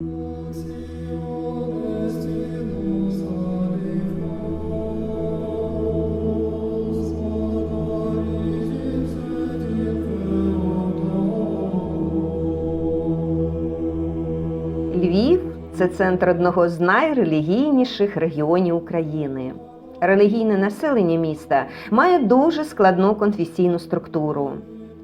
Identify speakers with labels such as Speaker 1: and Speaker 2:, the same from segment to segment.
Speaker 1: Львів це центр одного з найрелігійніших регіонів України. Релігійне населення міста має дуже складну конфесійну структуру.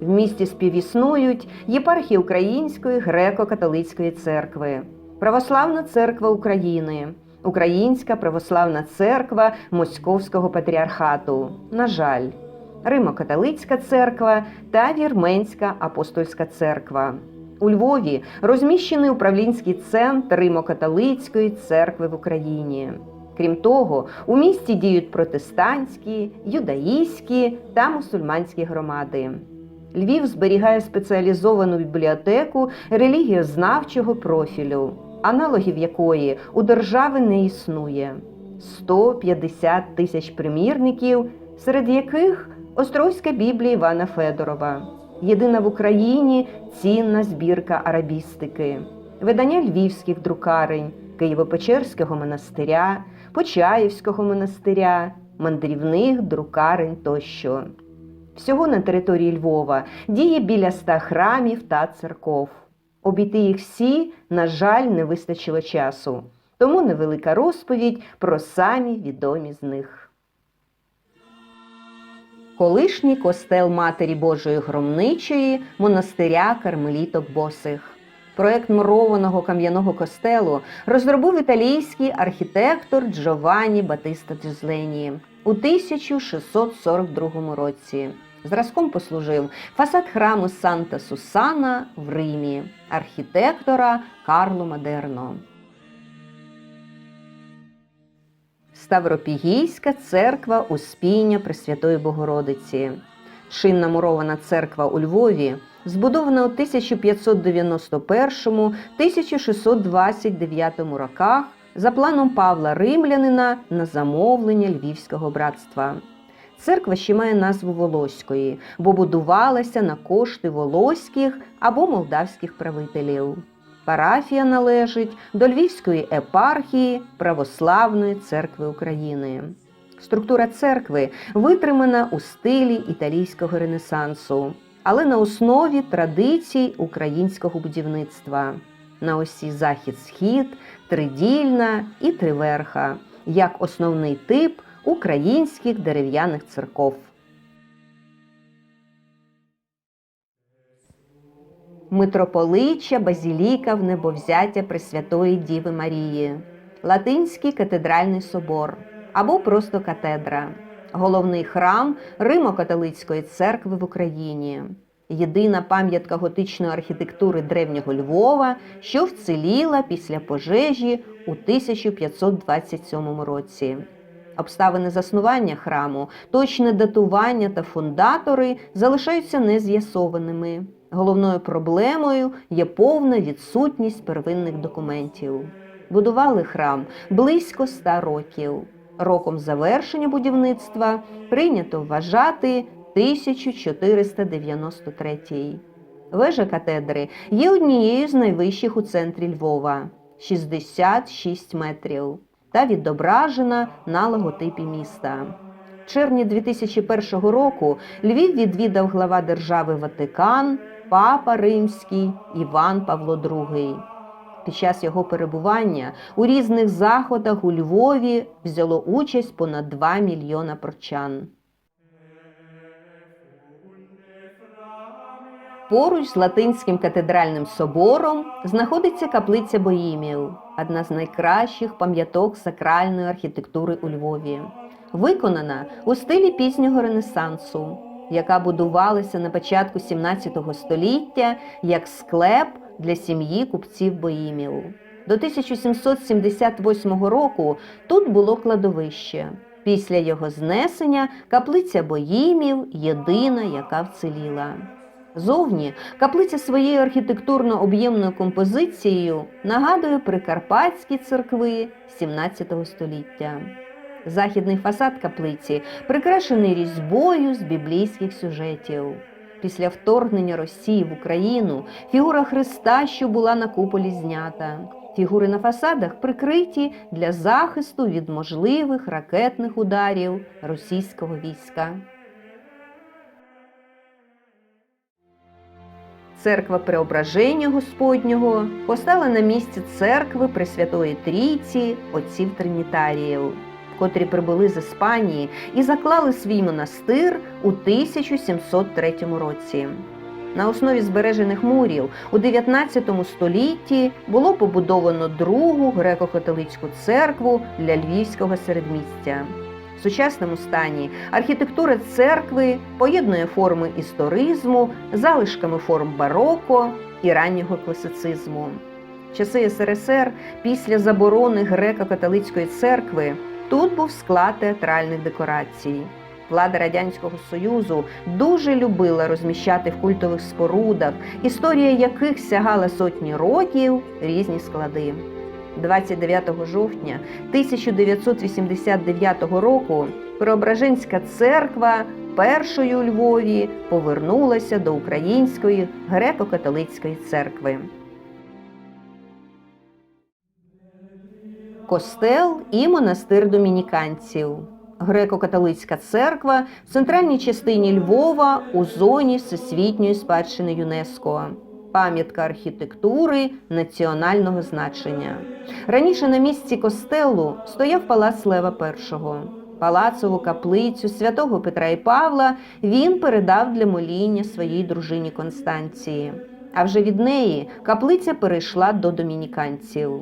Speaker 1: В місті співіснують єпархії Української греко-католицької церкви, Православна церква України, Українська православна церква Московського патріархату. На жаль, Римо-католицька церква та Вірменська апостольська церква. У Львові розміщений управлінський центр Римо-католицької церкви в Україні. Крім того, у місті діють протестантські, юдаїстські та мусульманські громади. Львів зберігає спеціалізовану бібліотеку релігієзнавчого профілю, аналогів якої у держави не існує. 150 тисяч примірників, серед яких Острозька Біблія Івана Федорова, єдина в Україні цінна збірка арабістики, видання львівських друкарень, Києво-Печерського монастиря, Почаївського монастиря, мандрівних друкарень тощо. Всього на території Львова діє біля ста храмів та церков. Обійти їх всі, на жаль, не вистачило часу, тому невелика розповідь про самі відомі з них. Колишній костел Матері Божої Громничої монастиря Кармеліток Босих. Проект мурованого кам'яного костелу розробив італійський архітектор Джованні Батиста Джузлені у 1642 році. Зразком послужив фасад храму Санта Сусана в Римі архітектора Карло Мадерно. Ставропігійська церква Успіння Пресвятої Богородиці. Шинна мурована церква у Львові збудована у 1521-1629 роках за планом Павла Римлянина на замовлення Львівського братства. Церква ще має назву Волоської, бо будувалася на кошти волоських або молдавських правителів. Парафія належить до Львівської епархії Православної церкви України. Структура церкви витримана у стилі італійського ренесансу, але на основі традицій українського будівництва. На осі захід-схід, тридільна і триверха, як основний тип українських дерев'яних церков. Митрополича Базіліка в небовзяття Пресвятої Діви Марії, Латинський катедральний собор або просто катедра, головний храм Римо-католицької церкви в Україні, єдина пам'ятка готичної архітектури древнього Львова, що вціліла після пожежі у 1527 році. Обставини заснування храму, точне датування та фундатори залишаються нез'ясованими. Головною проблемою є повна відсутність первинних документів. Будували храм близько ста років. Роком завершення будівництва прийнято вважати 1493. Вежа катедри є однією з найвищих у центрі Львова 66 метрів та відображена на логотипі міста. В червні 2001 року Львів відвідав глава держави Ватикан, папа Римський Іван Павло II. Під час його перебування у різних заходах у Львові взяло участь понад 2 мільйона прочан. Поруч з Латинським катедральним собором знаходиться каплиця Боїмів, одна з найкращих пам'яток сакральної архітектури у Львові, виконана у стилі пізнього Ренесансу, яка будувалася на початку 17 століття як склеп для сім'ї купців Боїмів. До 1778 року тут було кладовище. Після його знесення каплиця Боїмів єдина, яка вціліла. Зовні каплиця своєю архітектурно-об'ємною композицією нагадує прикарпатські церкви 17 століття. Західний фасад каплиці прикрашений різьбою з біблійських сюжетів. Після вторгнення Росії в Україну фігура Христа, що була на куполі знята. Фігури на фасадах прикриті для захисту від можливих ракетних ударів російського війська. Церква Преображення Господнього постала на місці церкви Пресвятої Трійці отців Тринітаріїв, котрі прибули з Іспанії і заклали свій монастир у 1703 році. На основі збережених мурів у 19 столітті було побудовано другу греко-католицьку церкву для львівського середмістя. Сучасному стані архітектура церкви поєднує форми історизму, залишками форм бароко і раннього класицизму. Часи СРСР після заборони греко-католицької церкви тут був склад театральних декорацій. Влада Радянського Союзу дуже любила розміщати в культових спорудах, історія яких сягала сотні років різні склади. 29 жовтня 1989 року Преображенська церква першою у Львові повернулася до Української греко-католицької церкви. Костел і монастир домініканців. Греко-католицька церква в центральній частині Львова у зоні всесвітньої спадщини ЮНЕСКО. Пам'ятка архітектури національного значення. Раніше на місці костелу стояв палац Лева І. Палацову каплицю святого Петра і Павла він передав для моління своїй дружині Констанції. А вже від неї каплиця перейшла до домініканців.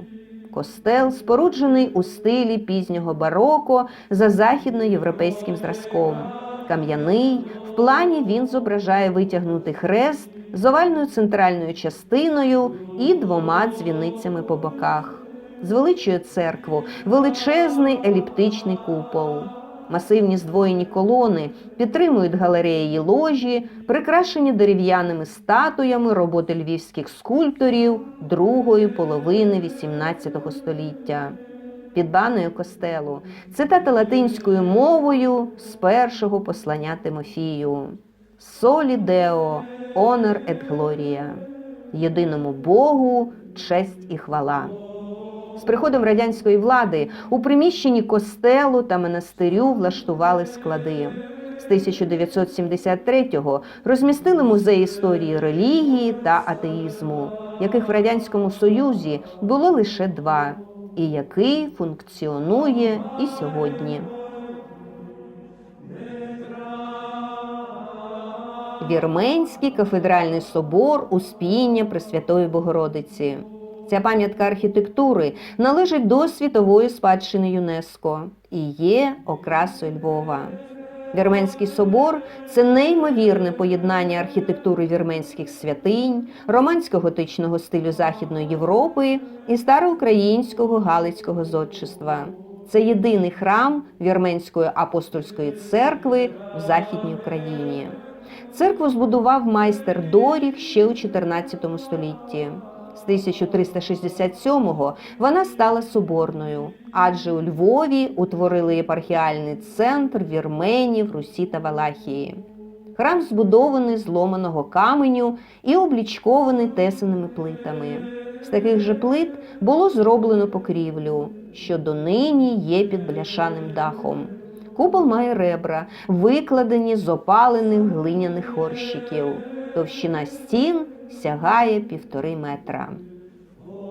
Speaker 1: Костел споруджений у стилі пізнього бароко за західноєвропейським зразком. Кам'яний, плані він зображає витягнутий хрест з овальною центральною частиною і двома дзвіницями по боках. Звеличує церкву величезний еліптичний купол. Масивні здвоєні колони підтримують галереї ложі, прикрашені дерев'яними статуями роботи львівських скульпторів другої половини XVIII століття. Під баною костелу цитата латинською мовою з першого послання Тимофію Солі Део, онор et gloria єдиному Богу, честь і хвала. З приходом радянської влади у приміщенні костелу та монастирю влаштували склади. З 1973-го розмістили музей історії релігії та атеїзму, яких в радянському союзі було лише два, і який функціонує і сьогодні. Вірменський кафедральний собор Успіння Пресвятої Богородиці. Ця пам'ятка архітектури належить до світової спадщини ЮНЕСКО і є окрасою Львова. Вірменський собор це неймовірне поєднання архітектури вірменських святинь, романсько-готичного стилю Західної Європи і староукраїнського галицького зодчества. Це єдиний храм Вірменської апостольської церкви в Західній Україні. Церкву збудував майстер Доріг ще у 14 столітті. З 1367-го вона стала соборною, адже у Львові утворили єпархіальний центр вірменів, Русі та Валахії. Храм збудований з ломаного каменю і облічкований тесаними плитами. З таких же плит було зроблено покрівлю, що донині є під бляшаним дахом. Купол має ребра, викладені з опалених глиняних горщиків. Товщина стін сягає півтори метра.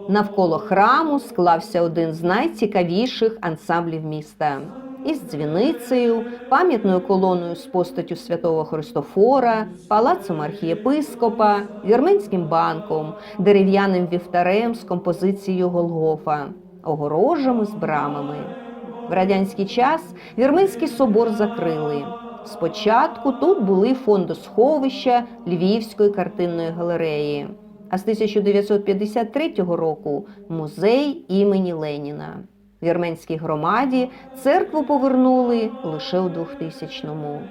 Speaker 1: Навколо храму склався один з найцікавіших ансамблів міста. Із дзвіницею, пам'ятною колоною з постаттю святого Христофора, палацом архієпископа, вірменським банком, дерев'яним вівтарем з композицією Голгофа, огорожами з брамами. В радянський час Вірменський собор закрили. Спочатку тут були фондосховища Львівської картинної галереї, а з 1953 року музей імені Леніна. Вірменській громаді церкву повернули лише у 2000-му.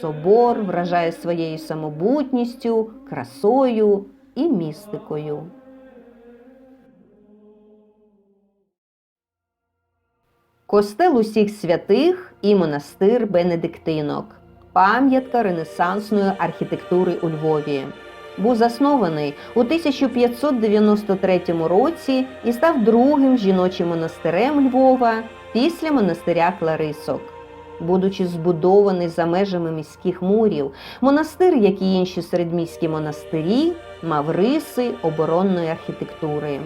Speaker 1: Собор вражає своєю самобутністю, красою і містикою. Костел усіх святих і монастир Бенедиктинок. Пам'ятка ренесансної архітектури у Львові. Був заснований у 1593 році і став другим жіночим монастирем Львова після монастиря Кларисок. Будучи збудований за межами міських мурів, монастир, як і інші середміські монастирі, мав риси оборонної архітектури.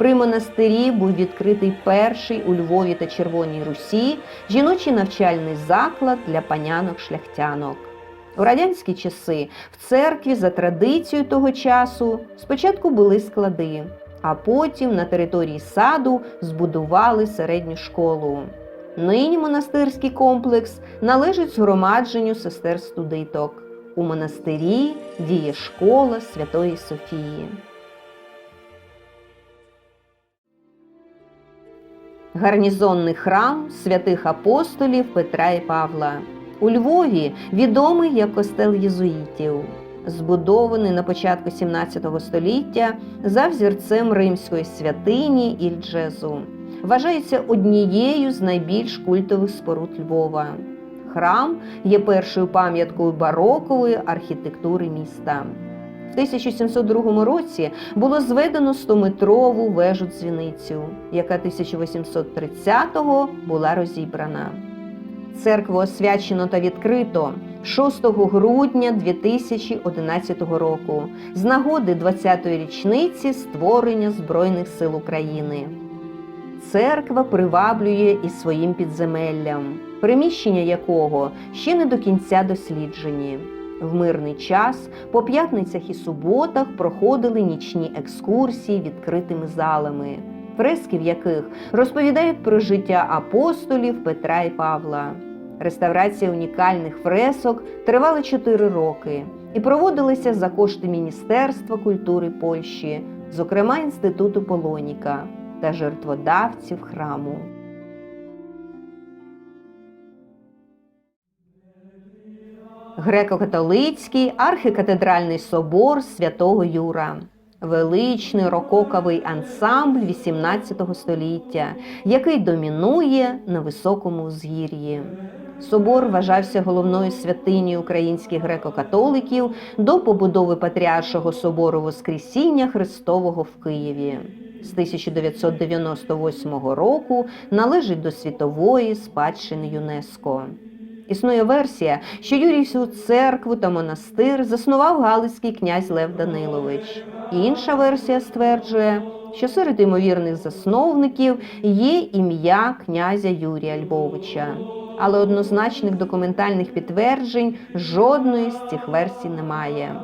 Speaker 1: При монастирі був відкритий перший у Львові та Червоній Русі жіночий навчальний заклад для панянок-шляхтянок. У радянські часи в церкві за традицією того часу спочатку були склади, а потім на території саду збудували середню школу. Нині монастирський комплекс належить згромадженню сестер студиток. У монастирі діє школа Святої Софії. Гарнізонний храм святих апостолів Петра і Павла. У Львові відомий як костел єзуїтів, збудований на початку 17 століття за взірцем римської святині Ільджезу. Вважається однією з найбільш культових споруд Львова. Храм є першою пам'яткою барокової архітектури міста. В 1702 році було зведено 100-метрову вежу дзвіницю, яка 1830-го була розібрана. Церкву освячено та відкрито 6 грудня 2011 року з нагоди 20-ї річниці створення Збройних сил України. Церква приваблює і своїм підземеллям, приміщення якого ще не до кінця досліджені. В мирний час по п'ятницях і суботах проходили нічні екскурсії відкритими залами, фрески в яких розповідають про життя апостолів Петра і Павла. Реставрація унікальних фресок тривала 4 роки і проводилася за кошти Міністерства культури Польщі, зокрема Інституту Полоніка та жертводавців храму. Греко-католицький архікатедральний собор святого Юра. Величний рококовий ансамбль XVIII століття, який домінує на високому узгір'ї. Собор вважався головною святинею українських греко-католиків до побудови Патріаршого собору Воскресіння Христового в Києві. З 1998 року належить до світової спадщини ЮНЕСКО. Існує версія, що Юрійську церкву та монастир заснував Галицький князь Лев Данилович. Інша версія стверджує, що серед ймовірних засновників є ім'я князя Юрія Львовича. Але однозначних документальних підтверджень жодної з цих версій немає.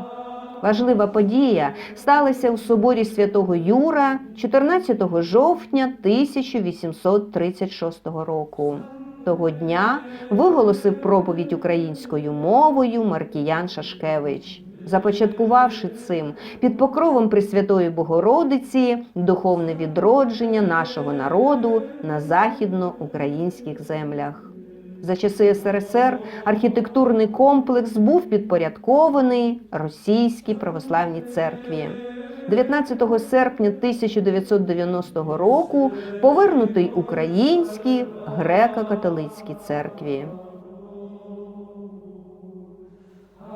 Speaker 1: Важлива подія сталася у соборі святого Юра 14 жовтня 1836 року. Того дня виголосив проповідь українською мовою Маркіян Шашкевич, започаткувавши цим під покровом Пресвятої Богородиці духовне відродження нашого народу на західноукраїнських землях. За часи СРСР архітектурний комплекс був підпорядкований Російській православній церкві. 19 серпня 1990 року повернутий Українській греко-католицькій церкві.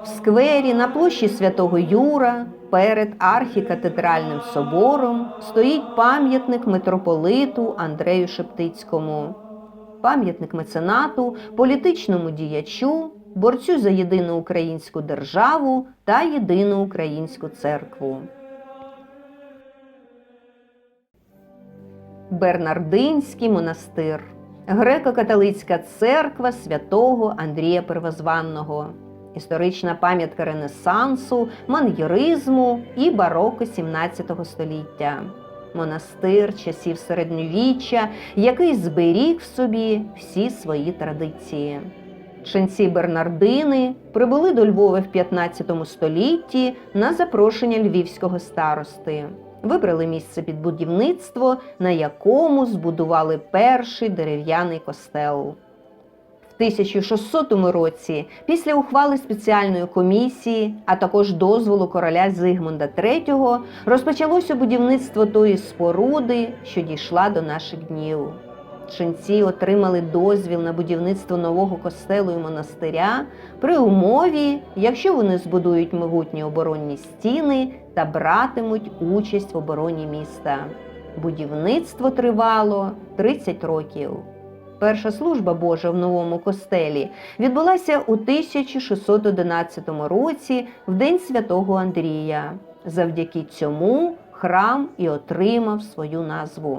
Speaker 1: В сквері на площі Святого Юра перед архікатедральним собором стоїть пам'ятник митрополиту Андрею Шептицькому пам'ятник меценату, політичному діячу, борцю за єдину українську державу та єдину українську церкву. Бернардинський монастир, греко-католицька церква святого Андрія Первозванного, історична пам'ятка Ренесансу, ман'єризму і бароко 17 століття монастир часів середньовіччя, який зберіг в собі всі свої традиції. Ченці Бернардини прибули до Львова в 15 столітті на запрошення львівського старости. Вибрали місце під будівництво, на якому збудували перший дерев'яний костел. 1600 році, після ухвали спеціальної комісії, а також дозволу короля Зигмунда III, розпочалося будівництво тої споруди, що дійшла до наших днів. Ченці отримали дозвіл на будівництво нового костелу і монастиря при умові, якщо вони збудують могутні оборонні стіни та братимуть участь в обороні міста. Будівництво тривало 30 років. Перша служба Божа в новому костелі відбулася у 1611 році в День святого Андрія. Завдяки цьому храм і отримав свою назву.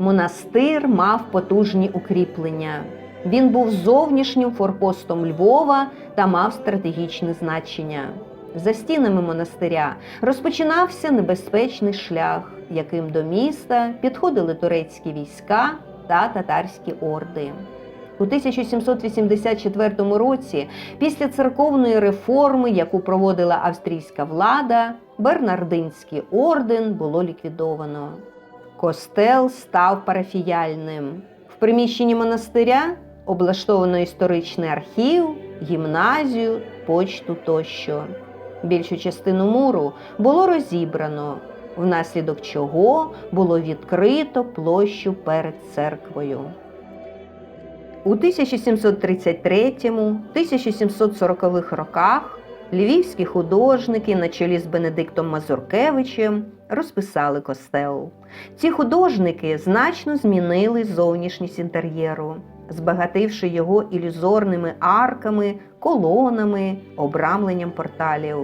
Speaker 1: Монастир мав потужні укріплення. Він був зовнішнім форпостом Львова та мав стратегічне значення. За стінами монастиря розпочинався небезпечний шлях, яким до міста підходили турецькі війська та татарські орди. У 1784 році, після церковної реформи, яку проводила австрійська влада, Бернардинський орден було ліквідовано. Костел став парафіяльним. В приміщенні монастиря облаштовано історичний архів, гімназію, почту тощо. Більшу частину муру було розібрано, внаслідок чого було відкрито площу перед церквою. У 1733-1740 роках львівські художники на чолі з Бенедиктом Мазуркевичем розписали костел. Ці художники значно змінили зовнішність інтер'єру, збагативши його ілюзорними арками, колонами, обрамленням порталів.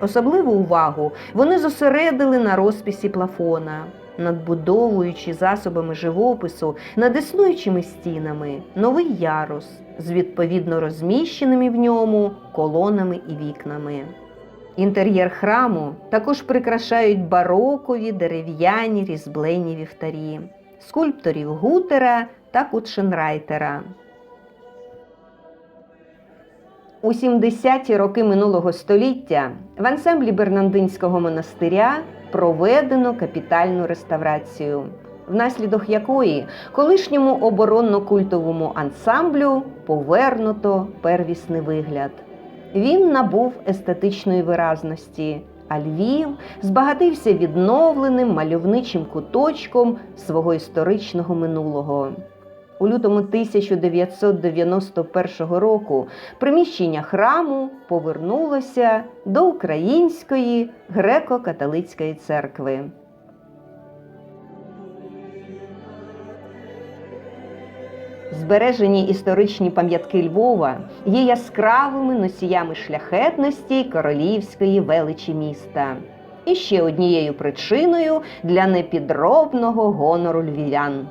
Speaker 1: Особливу увагу вони зосередили на розписі плафона, надбудовуючи засобами живопису над існуючими стінами новий ярус з відповідно розміщеними в ньому колонами і вікнами. Інтер'єр храму також прикрашають барокові дерев'яні різьблені вівтарі, скульпторів Гутера та Кутшенрайтера. У 70-ті роки минулого століття в ансамблі Бернандинського монастиря проведено капітальну реставрацію, внаслідок якої колишньому оборонно-культовому ансамблю повернуто первісний вигляд. Він набув естетичної виразності, а Львів збагатився відновленим мальовничим куточком свого історичного минулого. У лютому 1991 року приміщення храму повернулося до Української греко-католицької церкви. Збережені історичні пам'ятки Львова є яскравими носіями шляхетності королівської величі міста. І ще однією причиною для непідробного гонору львів'ян.